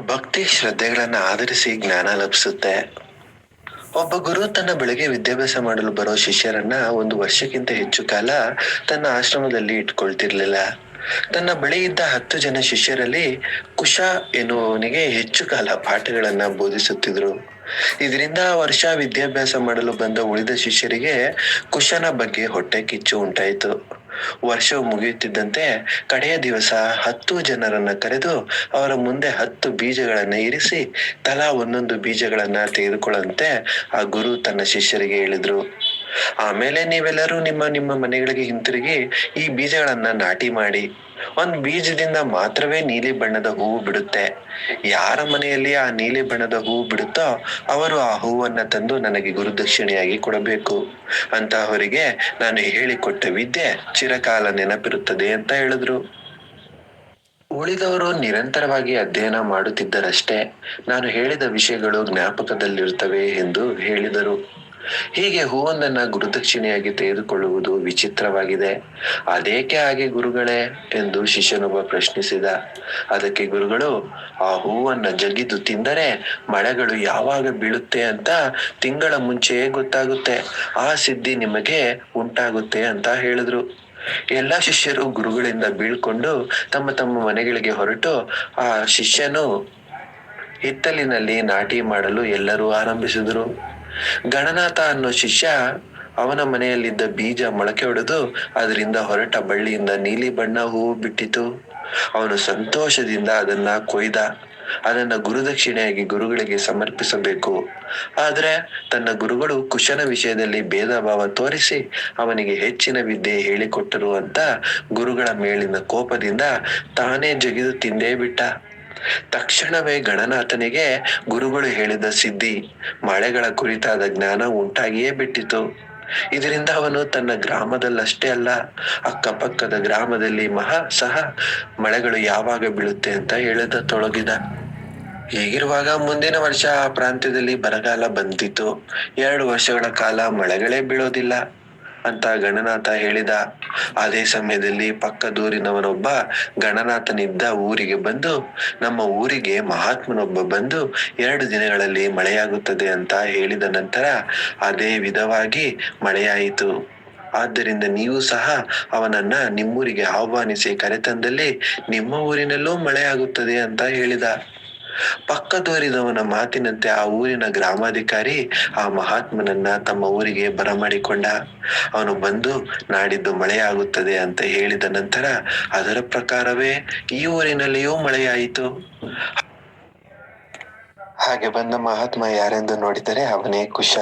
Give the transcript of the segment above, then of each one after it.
ಭಕ್ತಿ ಶ್ರದ್ಧೆಗಳನ್ನ ಆಧರಿಸಿ ಜ್ಞಾನ ಲಭಿಸುತ್ತೆ. ಒಬ್ಬ ಗುರು ತನ್ನ ಬೆಳಗ್ಗೆ ವಿದ್ಯಾಭ್ಯಾಸ ಮಾಡಲು ಬರೋ ಶಿಷ್ಯರನ್ನ ಒಂದು ವರ್ಷಕ್ಕಿಂತ ಹೆಚ್ಚು ಕಾಲ ತನ್ನ ಆಶ್ರಮದಲ್ಲಿ ಇಟ್ಕೊಳ್ತಿರ್ಲಿಲ್ಲ. ತನ್ನ ಬಳಿ ಇದ್ದ ಹತ್ತು ಜನ ಶಿಷ್ಯರಲ್ಲಿ ಕುಶ ಎನ್ನುವವನಿಗೆ ಹೆಚ್ಚು ಕಾಲ ಪಾಠಗಳನ್ನ ಬೋಧಿಸುತ್ತಿದ್ರು. ಇದರಿಂದ ವರ್ಷ ವಿದ್ಯಾಭ್ಯಾಸ ಮಾಡಲು ಬಂದ ಉಳಿದ ಶಿಷ್ಯರಿಗೆ ಕುಶನ ಬಗ್ಗೆ ಹೊಟ್ಟೆ ಕಿಚ್ಚು ಉಂಟಾಯಿತು. ವರ್ಷವು ಮುಗಿಯುತ್ತಿದ್ದಂತೆ ಕಡೆಯ ದಿವಸ ಹತ್ತು ಜನರನ್ನ ಕರೆದು ಅವರ ಮುಂದೆ ಹತ್ತು ಬೀಜಗಳನ್ನ ಇರಿಸಿ ತಲಾ ಒಂದೊಂದು ಬೀಜಗಳನ್ನ ತೆಗೆದುಕೊಳ್ಳಂತೆ ಆ ಗುರು ತನ್ನ ಶಿಷ್ಯರಿಗೆ ಹೇಳಿದ್ರು. ಆಮೇಲೆ ನೀವೆಲ್ಲರೂ ನಿಮ್ಮ ನಿಮ್ಮ ಮನೆಗಳಿಗೆ ಹಿಂತಿರುಗಿ ಈ ಬೀಜಗಳನ್ನ ನಾಟಿ ಮಾಡಿ. ಒಂದ್ ಬೀಜದಿಂದ ಮಾತ್ರವೇ ನೀಲಿ ಬಣ್ಣದ ಹೂವು ಬಿಡುತ್ತೆ. ಯಾರ ಮನೆಯಲ್ಲಿ ಆ ನೀಲಿ ಬಣ್ಣದ ಹೂವು ಬಿಡುತ್ತೋ ಅವರು ಆ ಹೂವನ್ನ ತಂದು ನನಗೆ ಗುರುದಕ್ಷಿಣೆಯಾಗಿ ಕೊಡಬೇಕು. ಅಂತ ಅವರಿಗೆ ನಾನು ಹೇಳಿಕೊಟ್ಟ ವಿದ್ಯೆ ಚಿರಕಾಲ ನೆನಪಿರುತ್ತದೆ ಅಂತ ಹೇಳಿದ್ರು. ಉಳಿದವರು ನಿರಂತರವಾಗಿ ಅಧ್ಯಯನ ಮಾಡುತ್ತಿದ್ದರಷ್ಟೇ. ನಾನು ಹೇಳಿದ ವಿಷಯಗಳು ಜ್ಞಾಪಕದಲ್ಲಿರುತ್ತವೆ ಎಂದು ಹೇಳಿದರು. ಹೀಗೆ ಹೂವೊಂದನ್ನ ಗುರುದಕ್ಷಿಣೆಯಾಗಿ ತೆಗೆದುಕೊಳ್ಳುವುದು ವಿಚಿತ್ರವಾಗಿದೆ. ಅದೇಕೆ ಹಾಗೆ ಗುರುಗಳೇ ಎಂದು ಶಿಷ್ಯನೊಬ್ಬ ಪ್ರಶ್ನಿಸಿದ. ಅದಕ್ಕೆ ಗುರುಗಳು, ಆ ಹೂವನ್ನ ಜಗಿದು ತಿಂದರೆ ಮಳೆಗಳು ಯಾವಾಗ ಬೀಳುತ್ತೆ ಅಂತ ತಿಂಗಳ ಮುಂಚೆಯೇ ಗೊತ್ತಾಗುತ್ತೆ. ಆ ಸಿದ್ಧಿ ನಿಮಗೆ ಉಂಟಾಗುತ್ತೆ ಅಂತ ಹೇಳಿದ್ರು. ಎಲ್ಲಾ ಶಿಷ್ಯರು ಗುರುಗಳಿಂದ ಬೀಳ್ಕೊಂಡು ತಮ್ಮ ತಮ್ಮ ಮನೆಗಳಿಗೆ ಹೊರಟು ಆ ಶಿಷ್ಯನು ಹಿತ್ತಲಿನಲ್ಲಿ ನಾಟಿ ಮಾಡಲು ಎಲ್ಲರೂ ಆರಂಭಿಸಿದರು. ಗಣನಾಥ ಅನ್ನೋ ಶಿಷ್ಯ ಅವನ ಮನೆಯಲ್ಲಿದ್ದ ಬೀಜ ಮೊಳಕೆ ಹೊಡೆದು ಅದರಿಂದ ಹೊರಟ ಬಳ್ಳಿಯಿಂದ ನೀಲಿ ಬಣ್ಣ ಹೂವು ಬಿಟ್ಟಿತು. ಅವನು ಸಂತೋಷದಿಂದ ಅದನ್ನ ಕೊಯ್ದ. ಅದನ್ನ ಗುರುದಕ್ಷಿಣೆಯಾಗಿ ಗುರುಗಳಿಗೆ ಸಮರ್ಪಿಸಬೇಕು. ಆದ್ರೆ ತನ್ನ ಗುರುಗಳು ಕುಶನ ವಿಷಯದಲ್ಲಿ ಭೇದ ಭಾವ ತೋರಿಸಿ ಅವನಿಗೆ ಹೆಚ್ಚಿನ ವಿದ್ಯೆ ಹೇಳಿಕೊಟ್ಟರು ಅಂತ ಗುರುಗಳ ಮೇಲಿನ ಕೋಪದಿಂದ ತಾನೇ ಜಗಿದು ತಿಂದೇ ಬಿಟ್ಟ. ತಕ್ಷಣವೇ ಗಣನಾಥನಿಗೆ ಗುರುಗಳು ಹೇಳಿದ ಸಿದ್ಧಿ ಮಳೆಗಳ ಕುರಿತಾದ ಜ್ಞಾನ ಉಂಟಾಗಿಯೇ ಬಿಟ್ಟಿತು. ಇದರಿಂದ ಅವನು ತನ್ನ ಗ್ರಾಮದಲ್ಲಷ್ಟೇ ಅಲ್ಲ, ಅಕ್ಕಪಕ್ಕದ ಗ್ರಾಮದಲ್ಲಿ ಮಹಾ ಸಹ ಮಳೆಗಳು ಯಾವಾಗ ಬೀಳುತ್ತೆ ಅಂತ ಹೇಳಿದ ತೊಡಗಿದ. ಹೀಗಿರುವಾಗ ಮುಂದಿನ ವರ್ಷ ಆ ಪ್ರಾಂತ್ಯದಲ್ಲಿ ಬರಗಾಲ ಬಂದಿತ್ತು ಎರಡು ವರ್ಷಗಳ ಕಾಲ ಮಳೆಗಳೇ ಬೀಳೋದಿಲ್ಲ. ಅಂತ ಗಣನಾಥ ಹೇಳಿದ. ಅದೇ ಸಮಯದಲ್ಲಿ ಪಕ್ಕದೂರಿನವನೊಬ್ಬ ಗಣನಾಥನಿದ್ದ ಊರಿಗೆ ಬಂದು, ನಮ್ಮ ಊರಿಗೆ ಮಹಾತ್ಮನೊಬ್ಬ ಬಂದು ಎರಡು ದಿನಗಳಲ್ಲಿ ಮಳೆಯಾಗುತ್ತದೆ ಅಂತ ಹೇಳಿದ ನಂತರ ಅದೇ ವಿಧವಾಗಿ ಮಳೆಯಾಯಿತು. ಆದ್ದರಿಂದ ನೀವು ಸಹ ಅವನನ್ನ ನಿಮ್ಮೂರಿಗೆ ಆಹ್ವಾನಿಸಿ ಕರೆತಂದಲ್ಲಿ ನಿಮ್ಮ ಊರಿನಲ್ಲೂ ಮಳೆಯಾಗುತ್ತದೆ ಅಂತ ಹೇಳಿದ. ಪಕ್ಕದೂರಿದವನ ಮಾತಿನಂತೆ ಆ ಊರಿನ ಗ್ರಾಮಾಧಿಕಾರಿ ಆ ಮಹಾತ್ಮನನ್ನ ತಮ್ಮ ಊರಿಗೆ ಬರಮಾಡಿಕೊಂಡ. ಅವನು ಬಂದು ನಾಡಿದ್ದು ಮಳೆಯಾಗುತ್ತದೆ ಅಂತ ಹೇಳಿದ ನಂತರ ಅದರ ಪ್ರಕಾರವೇ ಈ ಊರಿನಲ್ಲಿಯೂ ಮಳೆಯಾಯಿತು. ಹಾಗೆ ಬಂದ ಮಹಾತ್ಮ ಯಾರೆಂದು ನೋಡಿದರೆ ಅವನೇ ಕುಶ.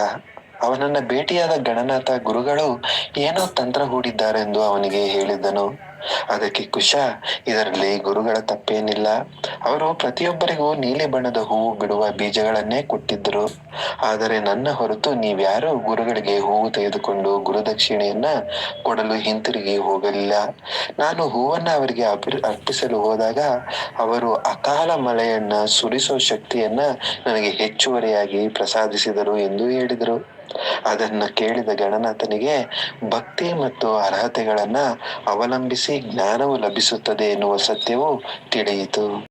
ಅವನನ್ನ ಭೇಟಿಯಾದ ಗಣನಾಥ ಗುರುಗಳು ಏನೋ ತಂತ್ರ ಹೂಡಿದ್ದಾರೆಂದು ಅವನಿಗೆ ಹೇಳಿದನು ಅದಕ್ಕೆ ಕುಶ, ಇದರಲ್ಲಿ ಗುರುಗಳ ತಪ್ಪೇನಿಲ್ಲ. ಅವರು ಪ್ರತಿಯೊಬ್ಬರಿಗೂ ನೀಲಿ ಬಣ್ಣದ ಹೂವು ಬಿಡುವ ಬೀಜಗಳನ್ನೇ ಕೊಟ್ಟಿದ್ದರು. ಆದರೆ ನನ್ನ ಹೊರತು ನೀವ್ಯಾರು ಗುರುಗಳಿಗೆ ಹೂವು ತೆಗೆದುಕೊಂಡು ಗುರುದಕ್ಷಿಣೆಯನ್ನ ಕೊಡಲು ಹಿಂತಿರುಗಿ ಹೋಗಲಿಲ್ಲ. ನಾನು ಹೂವನ್ನ ಅವರಿಗೆ ಅರ್ಪಿಸಲು ಹೋದಾಗ ಅವರು ಅಕಾಲ ಮಳೆಯನ್ನ ಸುರಿಸೋ ಶಕ್ತಿಯನ್ನ ನನಗೆ ಹೆಚ್ಚುವರಿಯಾಗಿ ಪ್ರಸಾದಿಸಿದರು ಎಂದು ಹೇಳಿದರು. ಅದನ್ನ ಕೇಳಿದ ಗಣನಾಥನಿಗೆ ಭಕ್ತಿ ಮತ್ತು ಅರ್ಹತೆಗಳನ್ನ ಅವಲಂಬಿಸಿ ಜ್ಞಾನವು ಲಭಿಸುತ್ತದೆ ಎನ್ನುವ ಸತ್ಯವು ತಿಳಿಯಿತು.